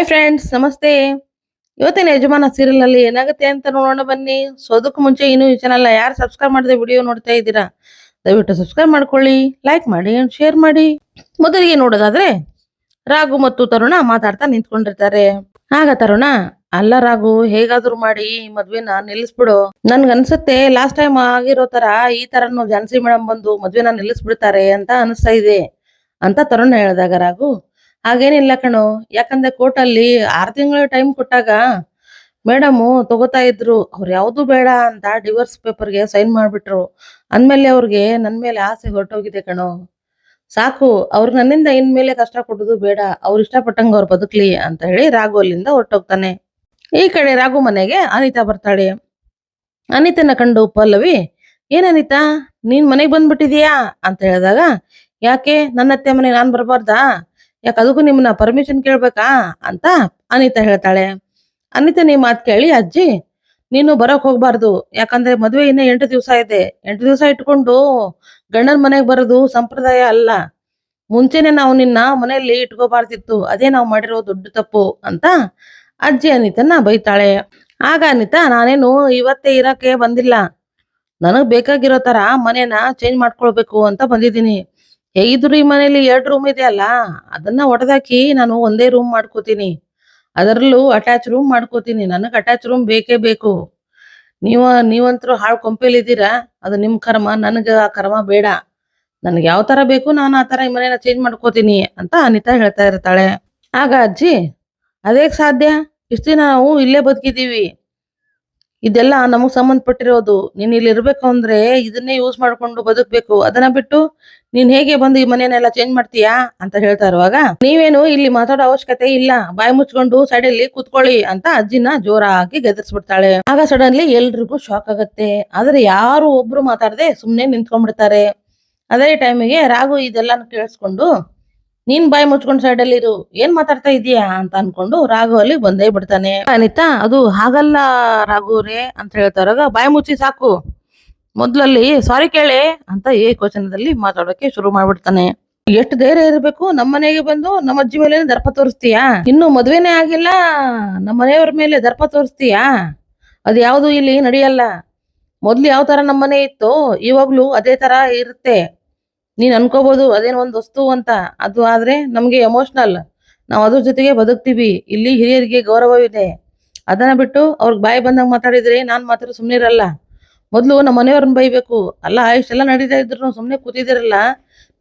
Hi friends ನಮಸ್ತೆ. ಇವತ್ತಿನ ಯಜಮಾನ ಸೀರಿಯಲ್ ಅಲ್ಲಿ ಏನಾಗುತ್ತೆ ಅಂತ ನೋಡೋಣ ಬನ್ನಿ. ಸೊ ಅದಕ್ಕೂ ಮುಂಚೆ ಇನ್ನು ಈ ಚಾನಲ್ ಯಾರು ಸಬ್ಸ್ಕ್ರೈಬ್ ಮಾಡದೆ ವಿಡಿಯೋ ನೋಡ್ತಾ ಇದ್ದೀರಾ, ದಯವಿಟ್ಟು ಸಬ್ಸ್ಕ್ರೈಬ್ ಮಾಡ್ಕೊಳ್ಳಿ ಲೈಕ್ ಮಾಡಿ ಶೇರ್ ಮಾಡಿ. ಮೊದಲಿಗೆ ನೋಡೋದಾದ್ರೆ, ರಾಘು ಮತ್ತು ತರುಣ ಮಾತಾಡ್ತಾ ನಿಂತ್ಕೊಂಡಿರ್ತಾರೆ. ಆಗ ತರುಣ, ಅಲ್ಲ ರಾಘು, ಹೇಗಾದ್ರೂ ಮಾಡಿ, ಈ ಮದ್ವೆನ ನಿಲ್ಲಿಸ್ಬಿಡು. ನನ್ಗನ್ಸುತ್ತೆ ಲಾಸ್ಟ್ ಟೈಮ್ ಆಗಿರೋ ತರ ಈ ತರನು ಜಾನ್ಸಿ ಮೇಡಮ್ ಬಂದು ಮದ್ವೆನ ನಿಲ್ಲಿಸ್ಬಿಡ್ತಾರೆ ಅಂತ ಅನಿಸ್ತಾ ಇದೆ. ಅಂತ ತರುಣ ಹೇಳಿದಾಗ ರಾಘು ಹಾಗೇನಿಲ್ಲ ಕಣೋ. ಯಾಕಂದ್ರೆ ಕೋರ್ಟ್ ಅಲ್ಲಿ ಆರ್ ತಿಂಗಳ ಟೈಮ್ ಕೊಟ್ಟಾಗ ಮೇಡಮ್ ತಗೋತಾ ಇದ್ರು. ಅವ್ರು ಯಾವ್ದು ಬೇಡ ಅಂತ ಡಿವೋರ್ಸ್ ಪೇಪರ್ಗೆ ಸೈನ್ ಮಾಡ್ಬಿಟ್ರು. ಅಂದ್ಮೇಲೆ ಅವ್ರಿಗೆ ನನ್ ಮೇಲೆ ಆಸೆ ಹೊರಟೋಗಿದೆ ಕಣೋ. ಸಾಕು, ಅವ್ರು ನನ್ನಿಂದ ಇನ್ಮೇಲೆ ಕಷ್ಟ ಕೊಡೋದು ಬೇಡ. ಅವ್ರು ಇಷ್ಟಪಟ್ಟಂಗ ಅವ್ರು ಬದುಕ್ಲಿ ಅಂತ ಹೇಳಿ ರಾಘು ಅಲ್ಲಿಂದ ಹೊರಟೋಗ್ತಾನೆ. ಈ ಕಡೆ ರಾಘು ಮನೆಗೆ ಅನಿತಾ ಬರ್ತಾಳೆ. ಅನಿತನ ಕಂಡು, ಪಲ್ಲವಿ, ಏನ್ ಅನಿತಾ? ನೀನ್ ಮನೆಗೆ ಬಂದ್ಬಿಟ್ಟಿದೀಯಾ? ಅಂತ ಹೇಳಿದಾಗ, ಯಾಕೆ? ನನ್ನ ಅತ್ತೆ ಮನೆಗೆ ನಾನು ಬರಬಾರ್ದಾ? ಯಾಕೆ ಅದಕ್ಕೂ ನಿಮ್ಮನ್ನ ಪರ್ಮಿಷನ್ ಕೇಳ್ಬೇಕಾ? ಅಂತ ಅನಿತಾ ಹೇಳ್ತಾಳೆ. ಅನಿತಾ ನೀ ಮಾತ್ ಕೇಳಿ, ಅಜ್ಜಿ, ನೀನು ಬರೋಕ್ ಹೋಗ್ಬಾರ್ದು. ಯಾಕಂದ್ರೆ ಮದುವೆ ಇನ್ನ ಎಂಟು ದಿವಸ ಇದೆ. ಎಂಟು ದಿವಸ ಇಟ್ಕೊಂಡು ಗಂಡನ ಮನೆಗೆ ಬರೋದು ಸಂಪ್ರದಾಯ ಅಲ್ಲ. ಮುಂಚೆನೆ ನಾವು ನಿನ್ನ ಮನೆಯಲ್ಲಿ ಇಟ್ಕೋಬಾರ್ದಿತ್ತು. ಅದೇ ನಾವು ಮಾಡಿರೋ ದೊಡ್ಡ ತಪ್ಪು ಅಂತ ಅಜ್ಜಿ ಅನಿತನ್ನ ಬೈತಾಳೆ. ಆಗ ಅನಿತಾ, ನಾನೇನು ಇವತ್ತೇ ಇರಕ್ಕೆ ಬಂದಿಲ್ಲ. ನನಗ್ ಬೇಕಾಗಿರೋ ತರ ಮನೇನ ಚೇಂಜ್ ಮಾಡ್ಕೊಳ್ಬೇಕು ಅಂತ ಬಂದಿದ್ದೀನಿ. ಹೇಗಿದ್ರು ಈ ಮನೇಲಿ ಎರಡು ರೂಮ್ ಇದೆ ಅಲ್ಲ? ಅದನ್ನ ಒಡೆದಾಕಿ ನಾನು ಒಂದೇ ರೂಮ್ ಮಾಡ್ಕೋತೀನಿ. ಅದರಲ್ಲೂ ಅಟ್ಯಾಚ್ ರೂಮ್ ಮಾಡ್ಕೋತೀನಿ. ನನಗೆ ಅಟ್ಯಾಚ್ ರೂಮ್ ಬೇಕೇ ಬೇಕು. ನೀವ, ನೀವಂತರೂ ಹಾಳು ಕೊಂಪೆಲಿದ್ದೀರಾ ಅದು ನಿಮ್ ಕರ್ಮ, ನನಗೆ ಆ ಕರ್ಮ ಬೇಡ. ನನಗೆ ಯಾವ ತರ ಬೇಕು ನಾನು ಆ ತರ ಈ ಮನೇನ ಚೇಂಜ್ ಮಾಡ್ಕೋತೀನಿ ಅಂತ ಅನಿತಾ ಹೇಳ್ತಾ ಇರ್ತಾಳೆ. ಆಗ ಅಜ್ಜಿ ಅದೇಗೆ ಸಾಧ್ಯ? ಇಷ್ಟ ನಾವು ಇಲ್ಲೇ ಬದುಕಿದೀವಿ. ಇದೆಲ್ಲ ನಮಗ್ ಸಂಬಂಧಪಟ್ಟಿರೋದು. ನೀನ್ ಇಲ್ಲಿ ಇರ್ಬೇಕು ಅಂದ್ರೆ ಇದನ್ನೇ ಯೂಸ್ ಮಾಡ್ಕೊಂಡು ಬದುಕ್ಬೇಕು. ಅದನ್ನ ಬಿಟ್ಟು ನೀನ್ ಹೇಗೆ ಬಂದು ಈ ಮನೆಯನ್ನೆಲ್ಲ ಚೇಂಜ್ ಮಾಡ್ತೀಯಾ ಅಂತ ಹೇಳ್ತಾ ಇರುವಾಗ, ನೀವೇನು ಇಲ್ಲಿ ಮಾತಾಡೋ ಅವಶ್ಯಕತೆ ಇಲ್ಲ. ಬಾಯಿ ಮುಚ್ಕೊಂಡು ಸೈಡಲ್ಲಿ ಕುತ್ಕೊಳ್ಳಿ ಅಂತ ಅಜ್ಜಿನ ಜೋರಾಗಿ ಗದರ್ಸ್ಬಿಡ್ತಾಳೆ. ಆಗ ಸಡನ್ಲಿ ಎಲ್ರಿಗೂ ಶಾಕ್ ಆಗತ್ತೆ. ಆದ್ರೆ ಯಾರು ಒಬ್ರು ಮಾತಾಡದೆ ಸುಮ್ನೆ ನಿಂತ್ಕೊಂಡ್ಬಿಡ್ತಾರೆ. ಅದೇ ಟೈಮಿಗೆ ರಾಘು ಇದೆಲ್ಲಾನು ಕೇಳಿಸ್ಕೊಂಡು ನೀನ್ ಬಾಯಿ ಮುಚ್ಕೊಂಡ್ ಸೈಡ್ ಅಲ್ಲಿ ಇರು. ಏನ್ ಮಾತಾಡ್ತಾ ಇದೀಯಾ ಅಂತ ಅನ್ಕೊಂಡು ರಾಘು ಅಲ್ಲಿ ಬಂದೇ ಬಿಡ್ತಾನೆ. ಅನಿತಾ, ಅದು ಹಾಗಲ್ಲ ರಾಘುರೇ ಅಂತ ಹೇಳ್ತಾರಾಗ ಬಾಯಿ ಮುಚ್ಚಿ ಸಾಕು. ಮೊದ್ಲಲ್ಲಿ ಸಾರಿ ಕೇಳಿ ಅಂತ ಏಕವಚನದಲ್ಲಿ ಮಾತಾಡೋಕೆ ಶುರು ಮಾಡ್ಬಿಡ್ತಾನೆ. ಎಷ್ಟು ಧೈರ್ಯ ಇರಬೇಕು ನಮ್ಮ ಮನೆಗೆ ಬಂದು ನಮ್ಮ ಅಜ್ಜಿ ಮೇಲೆ ದರ್ಪ ತೋರಿಸ್ತೀಯಾ? ಇನ್ನು ಮದ್ವೆನೇ ಆಗಿಲ್ಲ, ನಮ್ಮ ಮನೆಯವ್ರ ಮೇಲೆ ದರ್ಪ ತೋರಿಸ್ತೀಯಾ? ಅದ್ ಯಾವ್ದು ಇಲ್ಲಿ ನಡೆಯಲ್ಲ. ಮೊದ್ಲು ಯಾವ ತರ ನಮ್ಮನೆ ಇತ್ತು, ಇವಾಗ್ಲೂ ಅದೇ ತರ ಇರುತ್ತೆ. ನೀನ್ ಅನ್ಕೋಬಹುದು ಅದೇನೋ ಒಂದ್ ವಸ್ತು ಅಂತ. ಅದು ಆದ್ರೆ ನಮ್ಗೆ ಎಮೋಷನಲ್ ನಾವ್ ಅದ್ರ ಜೊತೆಗೆ ಬದುಕ್ತೀವಿ. ಇಲ್ಲಿ ಹಿರಿಯರಿಗೆ ಗೌರವವಿದೆ. ಅದನ್ನ ಬಿಟ್ಟು ಅವ್ರಿಗೆ ಬಾಯಿ ಬಂದಾಗ ಮಾತಾಡಿದ್ರೆ ನಾನ್ ಮಾತ್ರ ಸುಮ್ನೆ ಇರಲ್ಲ. ಮೊದಲು ನಮ್ಮ ಮನೆಯವ್ರನ್ನ ಬೈಬೇಕು. ಅಲ್ಲ ಇಷ್ಟೆಲ್ಲ ನಡೀತಾ ಇದ್ರು ಸುಮ್ನೆ ಕೂತಿದಿರಲ್ಲ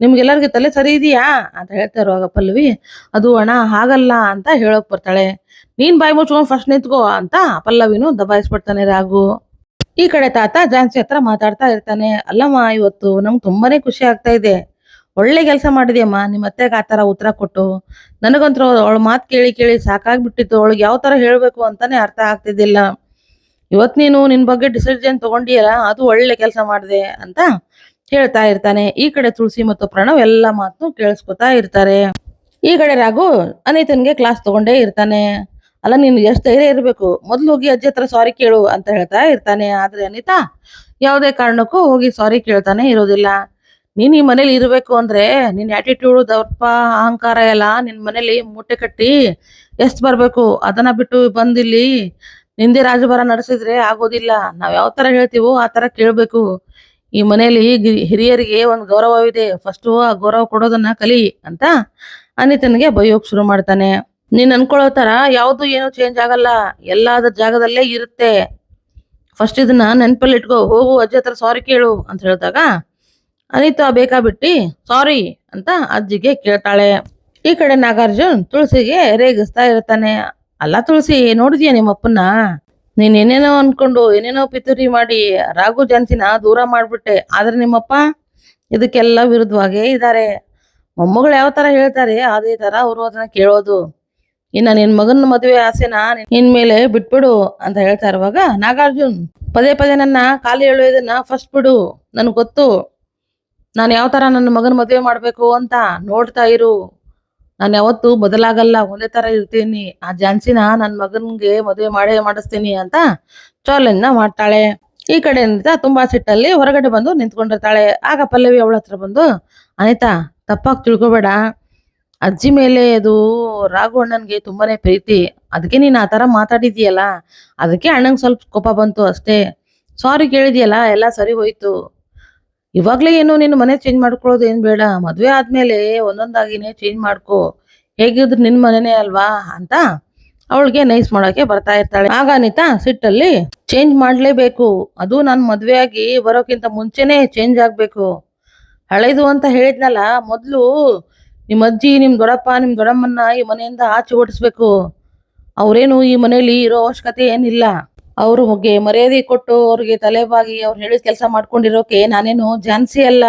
ನಿಮ್ಗೆಲ್ಲರಿಗೆ ತಲೆ ಸರಿ ಇದೆಯಾ? ಅಂತ ಹೇಳ್ತಾ ಇರುವಾಗ ಪಲ್ಲವಿ, ಅದು ಅಣ್ಣ ಹಾಗಲ್ಲ ಅಂತ ಹೇಳಕ್ ಬರ್ತಾಳೆ. ನೀನ್ ಬಾಯಿ ಮುಚ್ಕೊಂಡ್ ಫಸ್ಟ್ ನಿಂತ್ಕೋ ಅಂತ ಪಲ್ಲವಿನೂ ದಬಾಯಿಸ್ಬಿಡ್ತಾನೆ ರಾಘು. ಈ ಕಡೆ ತಾತ ಜಾನ್ಸಿ ಹತ್ರ ಮಾತಾಡ್ತಾ ಇರ್ತಾನೆ, ಅಲ್ಲಮ್ಮ, ಇವತ್ತು ನಂಗೆ ತುಂಬಾನೇ ಖುಷಿ ಆಗ್ತಾ ಇದೆ. ಒಳ್ಳೆ ಕೆಲಸ ಮಾಡಿದ್ಯಮ್ಮ ನಿಮ್ಮ ಅತ್ತೆಗೆ ಆ ತರ ಉತ್ತರ ಕೊಟ್ಟು. ನನಗಂತೂ ಅವಳ ಮಾತು ಕೇಳಿ ಕೇಳಿ ಸಾಕಾಗ್ಬಿಟ್ಟಿತ್ತು, ಅವಳಿಗೆ ಯಾವ ತರ ಹೇಳಬೇಕು ಅಂತಾನೆ ಅರ್ಥ ಆಗ್ತಿದ್ದಿಲ್ಲ. ಇವತ್ತು ನೀನು ನಿನ್ ಬಗ್ಗೆ ಡಿಸಿಷನ್ ತಗೊಂಡಿಯಲ್ಲ, ಅದು ಒಳ್ಳೆ ಕೆಲಸ ಮಾಡಿದೆ ಅಂತ ಹೇಳ್ತಾ ಇರ್ತಾನೆ. ಈ ಕಡೆ ತುಳಸಿ ಮತ್ತು ಪ್ರಣವ್ ಎಲ್ಲ ಮಾತು ಕೇಳಿಸ್ಕೊತಾ ಇರ್ತಾರೆ. ಈ ಕಡೆ ರಾಘು ಅನಿತನ್ಗೆ ಕ್ಲಾಸ್ ತಗೊಂಡೇ ಇರ್ತಾನೆ. ಅಲ್ಲ, ನೀನು ಎಷ್ಟು ಧೈರ್ಯ ಇರಬೇಕು? ಮೊದ್ಲು ಹೋಗಿ ಅಜ್ಜಿ ಹತ್ರ ಸಾರಿ ಕೇಳು ಅಂತ ಹೇಳ್ತಾ ಇರ್ತಾನೆ. ಆದ್ರೆ ಅನಿತಾ, ಯಾವುದೇ ಕಾರಣಕ್ಕೂ ಹೋಗಿ ಸಾರಿ ಕೇಳ್ತಾನೆ ಇರೋದಿಲ್ಲ. ನೀನ್ ಈ ಮನೇಲಿ ಇರಬೇಕು ಅಂದ್ರೆ ನಿನ್ ಆಟಿಟ್ಯೂಡ್ ದರ್ಪ, ಅಹಂಕಾರ ಎಲ್ಲ ನಿನ್ ಮನೇಲಿ ಮೂಟೆ ಕಟ್ಟಿ ಎಷ್ಟ್ ಬರ್ಬೇಕು? ಅದನ್ನ ಬಿಟ್ಟು ಬಂದಿಲ್ಲಿ. ನಿಂದೆ ರಾಜಭಾರ ನಡೆಸಿದ್ರೆ ಆಗೋದಿಲ್ಲ. ನಾವ್ ಯಾವ ತರ ಹೇಳ್ತೀವೋ ಆ ತರ ಕೇಳಬೇಕು. ಈ ಮನೆಯಲ್ಲಿ ಹಿರಿಯರಿಗೆ ಒಂದ್ ಗೌರವವಿದೆ. ಫಸ್ಟ್ ಆ ಗೌರವ ಕೊಡೋದನ್ನ ಕಲಿ ಅಂತ ಅನಿತನ್ಗೆ ಬೈಯೋಕ್ ಶುರು ಮಾಡ್ತಾನೆ. ನೀನ್ ಅನ್ಕೊಳ್ಳೋ ತರ ಯಾವ್ದು ಏನು ಚೇಂಜ್ ಆಗಲ್ಲ. ಎಲ್ಲ ಅದ್ರ ಜಾಗದಲ್ಲೇ ಇರುತ್ತೆ. ಫಸ್ಟ್ ಇದನ್ನ ನೆನ್ಪಲ್ಲಿ ಇಟ್ಕೋ. ಹೋಗು ಅಜ್ಜಿ ಹತ್ರ ಸಾರಿ ಕೇಳು ಅಂತ ಹೇಳಿದಾಗ, ಅನಿತಾ ಬೇಕಾ ಬಿಟ್ಟಿ ಸಾರಿ ಅಂತ ಅಜ್ಜಿಗೆ ಕೇಳ್ತಾಳೆ. ಈ ಕಡೆ ನಾಗಾರ್ಜುನ್ ತುಳಸಿಗೆ ರೇಗಿಸ್ತಾ ಇರ್ತಾನೆ. ಅಲ್ಲ ತುಳಸಿ, ನೋಡಿದ್ಯಾ ನಿಮ್ಮಪ್ಪನ್ನ? ನೀನ್ ಏನೇನೋ ಅನ್ಕೊಂಡು, ಏನೇನೋ ಪಿತೂರಿ ಮಾಡಿ ರಾಘು ಜಂತಿನ ದೂರ ಮಾಡ್ಬಿಟ್ಟೆ. ಆದ್ರೆ ನಿಮ್ಮಪ್ಪ ಇದಕ್ಕೆಲ್ಲ ವಿರುದ್ಧವಾಗೇ ಇದ್ದಾರೆ. ಮೊಮ್ಮಗಳು ಯಾವ ತರ ಹೇಳ್ತಾರೆ, ಅದೇ ತರ ಅವರು ಅದನ್ನ ಕೇಳೋದು. ಇನ್ನ ನಿನ್ ಮಗನ ಮದುವೆ ಆಸೆನ ನಿನ್ ಮೇಲೆ ಬಿಟ್ಬಿಡು ಅಂತ ಹೇಳ್ತಾ ಇರುವಾಗ ನಾಗಾರ್ಜುನ್, ಪದೇ ಪದೇ ನನ್ನ ಖಾಲಿ ಹೇಳುವುದನ್ನ ಫಸ್ಟ್ ಬಿಡು, ನನ್ಗೆ ಗೊತ್ತು. ನಾನು ಯಾವ ತರ ನನ್ನ ಮಗನ ಮದುವೆ ಮಾಡ್ಬೇಕು ಅಂತ ನೋಡ್ತಾ ಇರು. ನಾನು ಯಾವತ್ತು ಬದಲಾಗಲ್ಲ, ಒಂದೇ ತರ ಇರ್ತೀನಿ. ಆ ಝಾನ್ಸಿನ ನನ್ನ ಮಗನ್ಗೆ ಮದುವೆ ಮಾಡೇ ಮಾಡಿಸ್ತೀನಿ ಅಂತ ಚಾಲೆಂಜ್ನ ಮಾಡ್ತಾಳೆ. ಈ ಕಡೆಯಿಂದ ತುಂಬಾ ಸಿಟ್ಟಲ್ಲಿ ಹೊರಗಡೆ ಬಂದು ನಿಂತ್ಕೊಂಡಿರ್ತಾಳೆ. ಆಗ ಪಲ್ಲವಿ ಅವಳ ಹತ್ರ ಬಂದು, ಅನಿತಾ, ತಪ್ಪಾಗಿ ತಿಳ್ಕೊಬೇಡ. ಅಜ್ಜಿ ಮೇಲೆ ಅದು ರಾಘು ಅಣ್ಣನ್ಗೆ ತುಂಬಾನೇ ಪ್ರೀತಿ. ಅದಕ್ಕೆ ನೀನ್ ಆ ತರ ಮಾತಾಡಿದೀಯಲ್ಲ ಅದಕ್ಕೆ ಅಣ್ಣಂಗ್ ಸ್ವಲ್ಪ ಕೋಪ ಬಂತು ಅಷ್ಟೇ. ಸಾರಿ ಕೇಳಿದ್ಯಲ್ಲ, ಎಲ್ಲ ಸರಿ ಹೋಯ್ತು. ಇವಾಗ್ಲೇ ಏನು ನೀನು ಮನೆ ಚೇಂಜ್ ಮಾಡ್ಕೊಳ್ಳೋದು ಏನ್ ಬೇಡ. ಮದ್ವೆ ಆದ್ಮೇಲೆ ಒಂದೊಂದಾಗಿನೇ ಚೇಂಜ್ ಮಾಡ್ಕೊ. ಹೇಗಿದ್ರು ನಿನ್ ಮನೆನೇ ಅಲ್ವಾ ಅಂತ ಅವಳಿಗೆ ನೈಸ್ ಮಾಡೋಕೆ ಬರ್ತಾ ಇರ್ತಾಳೆ. ಆಗ ಅನಿತಾ ಸಿಟ್ಟಲ್ಲಿ ಚೇಂಜ್ ಮಾಡ್ಲೇಬೇಕು. ಅದು ನಾನು ಮದ್ವೆ ಆಗಿ ಬರೋಕ್ಕಿಂತ ಮುಂಚೆನೆ ಚೇಂಜ್ ಆಗ್ಬೇಕು. ಹಳೇದು ಅಂತ ಹೇಳಿದ್ನಲ್ಲ, ಮೊದ್ಲು ನಿಮ್ ಅಜ್ಜಿ ನಿಮ್ಮ ದೊಡ್ಡಪ್ಪ ನಿಮ್ಮ ದೊಡ್ಡಮ್ಮನ್ನ ಈ ಮನೆಯಿಂದ ಆಚೆ ಓಡಿಸ್ಬೇಕು. ಅವರೇನು ಈ ಮನೆಯಲ್ಲಿ ಇರೋ ಅವಶ್ಯಕತೆ ಏನಿಲ್ಲ. ಅವ್ರಿಗೆ ಮರ್ಯಾದೆ ಕೊಟ್ಟು ಅವ್ರಿಗೆ ತಲೆಬಾಗಿ ಅವ್ರು ಹೇಳಿದ ಕೆಲಸ ಮಾಡ್ಕೊಂಡಿರೋಕೆ ನಾನೇನು ಜಾನ್ಸಿ ಅಲ್ಲ.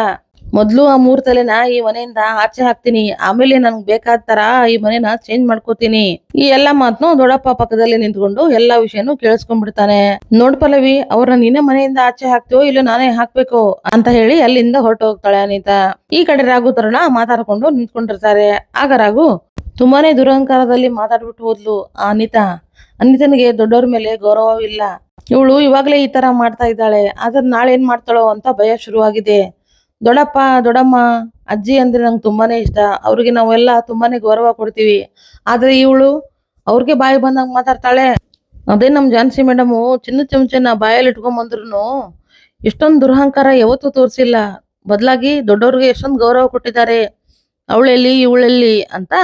ಮೊದ್ಲು ಆ ಮೂರ್ ತಲೆನ ಈ ಮನೆಯಿಂದ ಆಚೆ ಹಾಕ್ತೀನಿ. ಆಮೇಲೆ ನನ್ಗೆ ಬೇಕಾದ ತರ ಈ ಮನೆನ ಚೇಂಜ್ ಮಾಡ್ಕೋತೀನಿ. ಈ ಎಲ್ಲಾ ಮಾತನ್ನು ದೊಡ್ಡಪ್ಪ ಪಕ್ಕದಲ್ಲಿ ನಿಂತ್ಕೊಂಡು ಎಲ್ಲಾ ವಿಷಯನೂ ಕೇಳಿಸ್ಕೊಂಡ್ಬಿಡ್ತಾನೆ. ನೋಡ್ ಪಲ್ಲವಿ ಅವ್ರನ್ನ ನಿನ್ನ ಮನೆಯಿಂದ ಆಚೆ ಹಾಕ್ತೀವೋ ಇಲ್ಲ ನಾನೇ ಹಾಕ್ಬೇಕು ಅಂತ ಹೇಳಿ ಅಲ್ಲಿಂದ ಹೊರಟು ಹೋಗ್ತಾಳೆ ಅನಿತಾ. ಈ ಕಡೆ ರಾಘು ತರಣ ಮಾತಾಡ್ಕೊಂಡು ನಿಂತ್ಕೊಂಡಿರ್ತಾರೆ. ಆಗ ರಾಘು, ತುಂಬಾನೇ ದುರಹಂಕಾರದಲ್ಲಿ ಮಾತಾಡ್ಬಿಟ್ಟು ಹೋದ್ಲು ಅನಿತಾ. ಅನಿತನಿಗೆ ದೊಡ್ಡವ್ರ ಮೇಲೆ ಗೌರವವಿಲ್ಲ. ಇವಳು ಇವಾಗ್ಲೇ ಈ ತರ ಮಾಡ್ತಾ ಇದ್ದಾಳೆ. ಆದ್ರೆ ನಾಳೆ ಏನ್ ಮಾಡ್ತಾಳೋ ಅಂತ ಭಯ ಶುರುವಾಗಿದೆ. ದೊಡ್ಡಪ್ಪ ದೊಡ್ಡಮ್ಮ ಅಜ್ಜಿ ಅಂದ್ರೆ ನಂಗೆ ತುಂಬಾನೇ ಇಷ್ಟ. ಅವ್ರಿಗೆ ನಾವೆಲ್ಲ ತುಂಬಾನೇ ಗೌರವ ಕೊಡ್ತೀವಿ. ಆದ್ರೆ ಇವಳು ಅವ್ರಿಗೆ ಬಾಯಿ ಬಂದಂಗ್ ಮಾತಾಡ್ತಾಳೆ. ಅದೇ ನಮ್ ಜಾನ್ಸಿ ಮೇಡಮು, ಚಿನ್ನ ಚಮಚನ ಬಾಯಲ್ಲಿ ಇಟ್ಕೊಂಬಂದ್ರು ಎಷ್ಟೊಂದು ದುರಹಂಕಾರ ಯಾವತ್ತೂ ತೋರಿಸಿಲ್ಲ. ಬದಲಾಗಿ ದೊಡ್ಡವ್ರಿಗೆ ಎಷ್ಟೊಂದು ಗೌರವ ಕೊಟ್ಟಿದ್ದಾರೆ. ಅವಳೆಲ್ಲಿ, ಇವಳೆಲ್ಲಿ ಅಂತ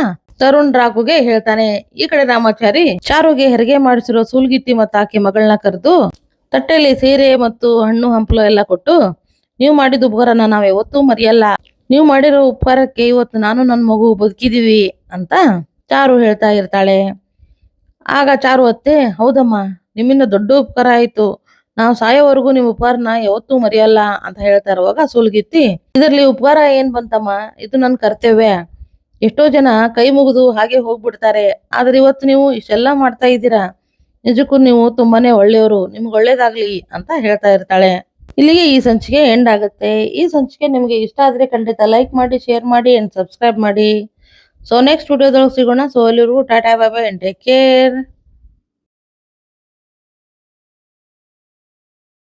ತರುಣ್ ರಾಘುಗೆ ಹೇಳ್ತಾನೆ. ಈ ಕಡೆ ರಾಮಾಚಾರಿ ಚಾರುಗೆ ಹೆರಿಗೆ ಮಾಡಿಸಿರೋ ಸೂಲ್ಗಿತ್ತಿ ಮತ್ತು ಆಕೆ ಮಗಳನ್ನ ಕರೆದು ತಟ್ಟೆಯಲ್ಲಿ ಸೀರೆ ಮತ್ತು ಹಣ್ಣು ಹಂಪಲು ಎಲ್ಲ ಕೊಟ್ಟು ನೀವು ಮಾಡಿದ ಉಪಕಾರನ ನಾವ್ ಯಾವತ್ತೂ ಮರೆಯಲ್ಲ. ನೀವು ಮಾಡಿರೋ ಉಪಕಾರಕ್ಕೆ ಇವತ್ತು ನಾನು ನನ್ನ ಮಗು ಬದುಕಿದೀವಿ ಅಂತ ಚಾರು ಹೇಳ್ತಾ ಇರ್ತಾಳೆ. ಆಗ ಚಾರು ಅತ್ತೆ, ಹೌದಮ್ಮ, ನಿಮ್ಮಿಂದ ದೊಡ್ಡ ಉಪಕಾರ ಆಯ್ತು. ನಾವು ಸಾಯೋವರೆಗೂ ನಿಮ್ಮ ಉಪಕಾರನ ಯಾವತ್ತೂ ಮರೆಯಲ್ಲ ಅಂತ ಹೇಳ್ತಾ ಇರುವಾಗ ಸುಲ್ಗಿತ್ತಿ ಇದರಲ್ಲಿ ಉಪಕಾರ ಏನ್ ಬಂತಮ್ಮ? ಇದು ನನ್ನ ಕರ್ತವ್ಯ. ಎಷ್ಟೋ ಜನ ಕೈ ಮುಗಿದು ಹಾಗೆ ಹೋಗ್ಬಿಡ್ತಾರೆ. ಆದ್ರೆ ಇವತ್ತು ನೀವು ಇಷ್ಟೆಲ್ಲ ಮಾಡ್ತಾ ಇದ್ದೀರಾ? ನಿಜಕ್ಕೂ ನೀವು ತುಂಬಾನೇ ಒಳ್ಳೆಯವರು. ನಿಮ್ಗೆ ಒಳ್ಳೇದಾಗ್ಲಿ ಅಂತ ಹೇಳ್ತಾ ಇರ್ತಾಳೆ. ಇಲ್ಲಿಗೆ ಈ ಸಂಚಿಕೆ ಎಂಡ್ ಆಗುತ್ತೆ. ಈ ಸಂಚಿಕೆ ನಿಮಗೆ ಇಷ್ಟ ಆದ್ರೆ ಖಂಡಿತ ಲೈಕ್ ಮಾಡಿ ಶೇರ್ ಮಾಡಿ ಆ್ಯಂಡ್ ಸಬ್ಸ್ಕ್ರೈಬ್ ಮಾಡಿ. ಸೊ ನೆಕ್ಸ್ಟ್ ವಿಡಿಯೋದೊಳಗೆ ಸಿಗೋಣ. ಸೊ ಅಲ್ಲಿವರೆಗೂ ಟಾಟಾ ಬಾಬಾ ಬಾಯ್ ಅಂಡ್ ಟೇಕ್ ಕೇರ್